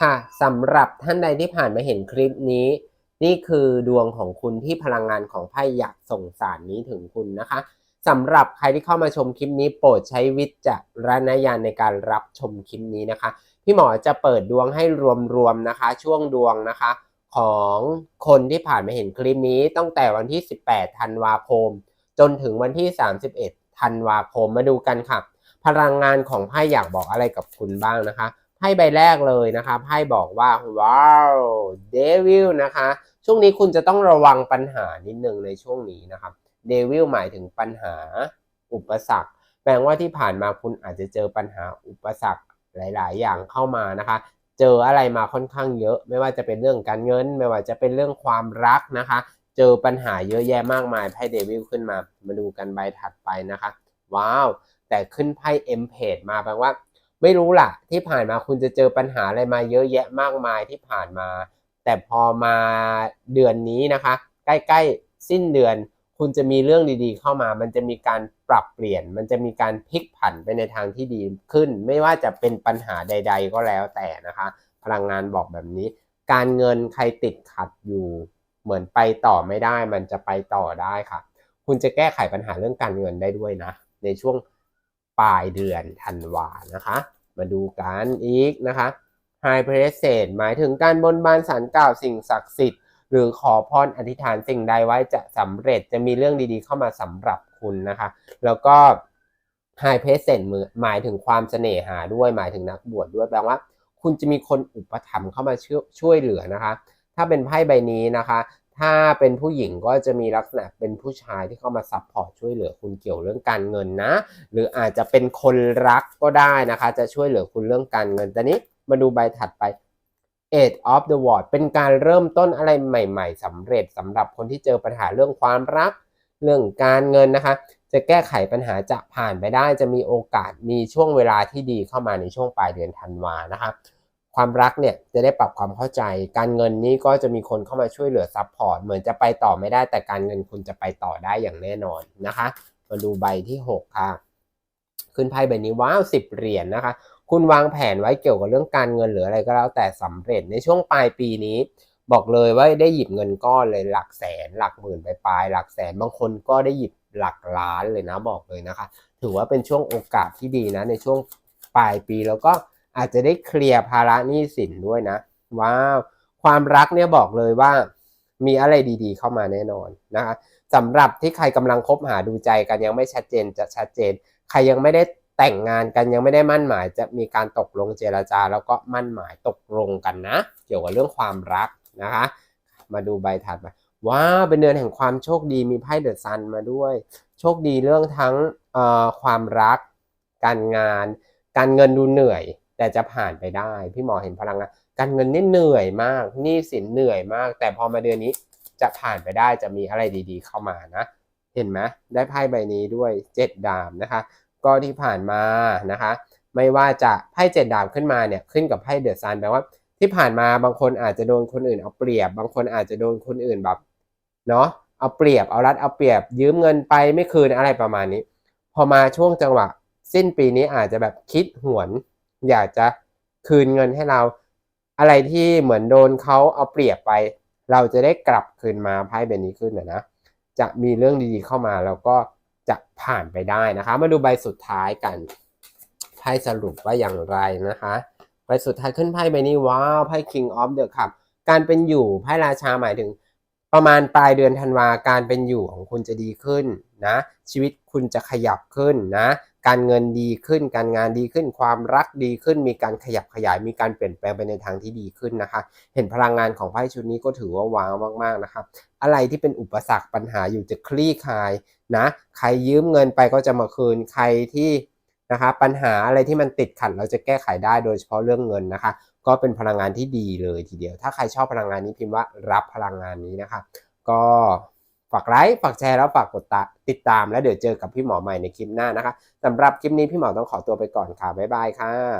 ค่ะสำหรับท่านใดที่ผ่านมาเห็นคลิปนี้ นี่คือดวงของคุณที่พลังงานของไพ่อยากส่งสารนี้ถึงคุณนะคะสำหรับใครที่เข้ามาชมคลิปนี้โปรดใช้วิจารณญาณในการรับชมคลิปนี้นะคะ พี่หมอจะเปิดดวงให้รวมๆนะคะ ช่วงดวงนะคะ ของคนที่ผ่านมาเห็นคลิปนี้ ตั้งแต่วันที่ 18 ธันวาคม จนถึงวันที่ 31 ธันวาคมมาดูกันค่ะ พลังงานของไพ่อยากบอกอะไรกับคุณบ้างนะคะ ไพ่ใบแรกเลยนะคะไพ่บอกว่าว้าวเดวิลนะคะช่วงนี้คุณจะต้องระวังปัญหานิดนึงในช่วงนี้นะครับเดวิลหมายถึงปัญหาอุปสรรคแปลว่าที่ผ่านมาคุณอาจจะเจอปัญหาอุปสรรคหลาย ๆ อย่างเข้ามานะคะ เจออะไรมาค่อนข้างเยอะ ไม่ว่าจะเป็นเรื่องการเงิน ไม่ว่าจะเป็นเรื่องความรักนะคะ เจอปัญหาเยอะแยะมากมายไพ่เดวิลขึ้นมา มาดูกันใบถัดไปนะคะ ว้าว แต่ขึ้นไพ่เอ็มเพจมาแปลว่า ไม่รู้ล่ะ ที่ผ่านมาคุณจะเจอปัญหาอะไรมาเยอะแยะมากมายที่ผ่านมา แต่พอมาเดือนนี้นะคะ ใกล้ๆสิ้นเดือน คุณจะมีเรื่องดีๆ เข้ามา มันจะมีการปรับเปลี่ยน มันจะมีการพลิกผันไปในทางที่ดีขึ้น ไม่ว่าจะเป็นปัญหาใด ๆ ก็แล้วแต่นะคะ พลังงานบอกแบบนี้ การเงินใครติดขัดอยู่ เหมือนไปต่อไม่ได้ มันจะไปต่อได้ค่ะ คุณจะแก้ไขปัญหาเรื่องการเงินได้ด้วยนะ ในช่วงปลายเดือนธันวานะคะ มาดูกันอีกนะคะ High p r e s e n t หมายถึงการบนบานสารกล่าวสิ่งศักดิ์สิทธิ์ หรือขอพรอธิษฐานสิ่งใดไว้จะสำเร็จจะมีเรื่องดีๆเข้ามาสำหรับคุณนะคะ แล้วก็ High p r e s e n t หมายถึงความเสน่หาด้วยหมายถึงนักบวชด้วยแปลว่า คุณจะมีคนอุปถัมภ์เข้ามาช่วยช่วยเหลือนะคะ ถ้าเป็นไพ่ใบนี้นะคะ ถ้าเป็นผู้หญิงก็จะมีลักษณะเป็นผู้ชายที่เข้ามาซัพพอร์ตช่วยเหลือคุณเกี่ยวเรื่องการเงินนะ หรืออาจจะเป็นคนรักก็ได้นะคะ จะช่วยเหลือคุณเรื่องการเงินแต่นี้มาดูใบถัดไป Eight of the World เป็นการเริ่มต้นอะไรใหม่ ๆสำเร็จสำหรับคนที่เจอปัญหาเรื่องความรัก เรื่องการเงินนะคะ จะแก้ไขปัญหาจะผ่านไปได้ จะมีโอกาสมีช่วงเวลาที่ดีเข้ามาในช่วงปลายเดือนธันวานะคะ ความรักเนี่ยจะได้ปรับความเข้าใจ การเงินนี้ก็จะมีคนเข้ามาช่วยเหลือซัพพอร์ตเหมือนจะไปต่อไม่ได้ แต่การเงินคุณจะไปต่อได้อย่างแน่นอนนะคะ มาดูใบที่ 6 ค่ะ ขึ้นไพ่ใบนี้ว้าวสิบเหรียญนะคะ คุณวางแผนไว้เกี่ยวกับเรื่องการเงินหรืออะไรก็แล้วแต่สำเร็จในช่วงปลายปีนี้ บอกเลยว่าได้หยิบเงินก้อนเลยหลักแสน หลักหมื่นไปปลายหลักแสนบางคนก็ได้หยิบหลักล้านเลยนะบอกเลยนะคะ ถือว่าเป็นช่วงโอกาสที่ดีนะในช่วงปลายปีแล้วก็ อาจจะได้เคลียร์ภาระหนี้สินด้วยนะว้าวความรักเนี่ยบอกเลยว่า มีอะไรดีๆ เข้ามาแน่นอนนะคะสำหรับที่ใครกำลังคบหาดูใจกันยังไม่ชัดเจนจะชัดเจน ใครยังไม่ได้แต่งงานกันยังไม่ได้มั่นหมาย จะมีการตกลงเจรจา แล้วก็มั่นหมายตกลงกันนะ เกี่ยวกับเรื่องความรักนะคะ มาดูใบถัดไปว้าวเป็นเดือนแห่งความโชคดีมีไพ่เดอะซันมาด้วย โชคดีเรื่องทั้งความรัก การงาน การเงินดูเหนื่อย แต่จะผ่านไปได้ พี่หมอเห็นพลังงานการเงินนี่เหนื่อยมากหนี้สินเหนื่อยมาก แต่พอมาเดือนนี้จะผ่านไปได้จะมีอะไรดีๆ เข้ามานะเห็นไหมได้ไพ่ใบนี้ด้วยเจ็ดดามนะคะ ก็ที่ผ่านมานะคะ ไม่ว่าจะไพ่เจ็ดดามขึ้นมาเนี่ยขึ้นกับไพ่เดอะซันแปลว่าที่ผ่านมาบางคนอาจจะโดนคนอื่นเอาเปรียบ บางคนอาจจะโดนคนอื่นแบบเนาะเอาเปรียบเอารัดเอาเปรียบ ยืมเงินไปไม่คืนอะไรประมาณนี้ พอมาช่วงจังหวะ สิ้นปีนี้อาจจะแบบคิดหวน อยากจะคืนเงินให้เรา อะไรที่เหมือนโดนเขาเอาเปรียบไป เราจะได้กลับคืนมาไพ่ใบนี้ขึ้นนะนะจะมีเรื่องดีๆเข้ามาแล้วก็จะผ่านไปได้นะคะ มาดูใบสุดท้ายกันไพ่สรุปว่าอย่างไรนะคะใบสุดท้ายขึ้นไพ่ใบนี้ว้าวไพ่ King of the Cup การเป็นอยู่ไพ่ราชาหมายถึง ประมาณปลายเดือนธันวาการเป็นอยู่ของคุณจะดีขึ้นนะ ชีวิตคุณจะขยับขึ้นนะ การเงินดีขึ้น การงานดีขึ้น ความรักดีขึ้น มีการขยับขยาย มีการเปลี่ยนแปลงไปในทางที่ดีขึ้นนะคะ เห็นพลังงานของไพ่ชุดนี้ก็ถือว่าว้าวมากๆนะครับ อะไรที่เป็นอุปสรรคปัญหาอยู่จะคลี่คลายนะ ใครยืมเงินไปก็จะมาคืน ใครที่นะคะปัญหาอะไรที่มันติดขัดเราจะแก้ไขได้โดยเฉพาะเรื่องเงินนะคะ ก็เป็นพลังงานที่ดีเลยทีเดียว ถ้าใครชอบพลังงานนี้พิมพ์ว่ารับพลังงานนี้นะคะ ก็ ฝากไลค์ฝากแชร์แล้วฝากกดติดตามแล้วเดี๋ยวเจอกับพี่หมอใหม่ในคลิปหน้านะคะสำหรับคลิปนี้พี่หมอต้องขอตัวไปก่อนค่ะบ๊ายบายค่ะ